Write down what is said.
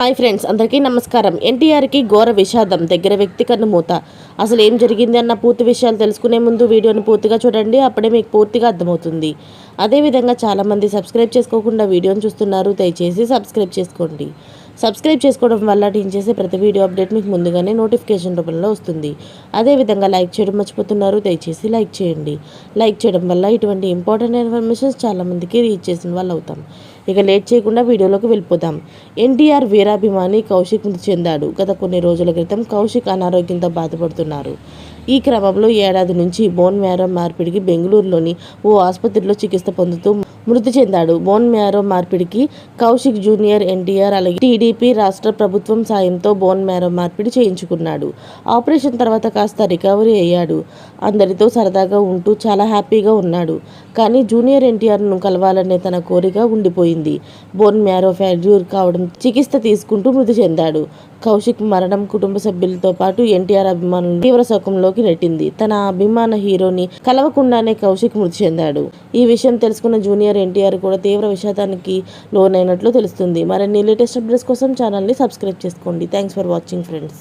Hi friends అందరికీ నమస్కారం. ఎన్టీఆర్కి ఘోర విషాదం దగ్గర వ్యక్తి కన్నుమూత అసలు ఏం జరిగింది అన్న పూర్తి విషయాలు తెలుసుకునే ముందు వీడియోని పూర్తిగా చూడండి అప్పుడే మీకు పూర్తిగా అర్థమవుతుంది. అదేవిధంగా చాలామంది సబ్స్క్రైబ్ చేసుకోకుండా వీడియోని చూస్తున్నారు దయచేసి సబ్స్క్రైబ్ చేసుకోండి. సబ్స్క్రైబ్ చేసుకోవడం వల్ల నేను చేసే ప్రతి వీడియో అప్డేట్ మీకు ముందుగానే నోటిఫికేషన్ రూపంలో వస్తుంది. అదేవిధంగా లైక్ చేయడం మర్చిపోతున్నారు. దయచేసి లైక్ చేయండి. లైక్ చేయడం వల్ల ఇటువంటి ఇంపార్టెంట్ ఇన్ఫర్మేషన్స్ చాలామందికి రీచ్ చేసిన వాళ్ళు అవుతాం. ఇక లేట్ చేయకుండా వీడియోలోకి వెళ్ళిపోతాం ఎన్టీఆర్ వీరాభిమాని కౌశిక్ మృతి చెందాడు. గత కొన్ని రోజుల క్రితం కౌశిక్ అనారోగ్యంతో బాధపడుతున్నారు. ఈ క్రమంలో ఏడాది నుంచి బోన్ మ్యారో మార్పిడికి బెంగళూరులోని ఓ ఆసుపత్రిలో చికిత్స పొందుతూ మృతి చెందాడు. బోన్ మ్యారో మార్పిడికి కౌశిక్ జూనియర్ ఎన్టీఆర్ అలాగే టీడీపీ రాష్ట్ర ప్రభుత్వం సాయంతో బోన్ మ్యారో మార్పిడి చేయించుకున్నాడు. ఆపరేషన్ తర్వాత కాస్త రికవరీ అయ్యాడు. అందరితో సరదాగా ఉంటూ చాలా హ్యాపీగా ఉన్నాడు. కానీ జూనియర్ ఎన్టీఆర్ను కలవాలనే తన కోరిక ఉండిపోయింది. బోన్ మ్యారో ఫెయిల్యూర్ కావడం చికిత్స తీసుకుంటూ మృతి చెందాడు. కౌశిక్ మరణం కుటుంబ సభ్యులతో పాటు ఎన్టీఆర్ అభిమానులు తీవ్ర శోకంలోకి నెట్టింది. తన అభిమాన హీరోని కలవకుండానే కౌశిక్ మృతి చెందాడు. ఈ విషయం తెలుసుకున్న జూనియర్ ఎన్టీఆర్ కూడా తీవ్ర విషాదానికి లోనైనట్లు తెలుస్తుంది. మరిన్ని లేటెస్ట్ అప్డేట్స్ కోసం ఛానల్ని సబ్స్క్రైబ్ చేసుకోండి. Thanks for watching friends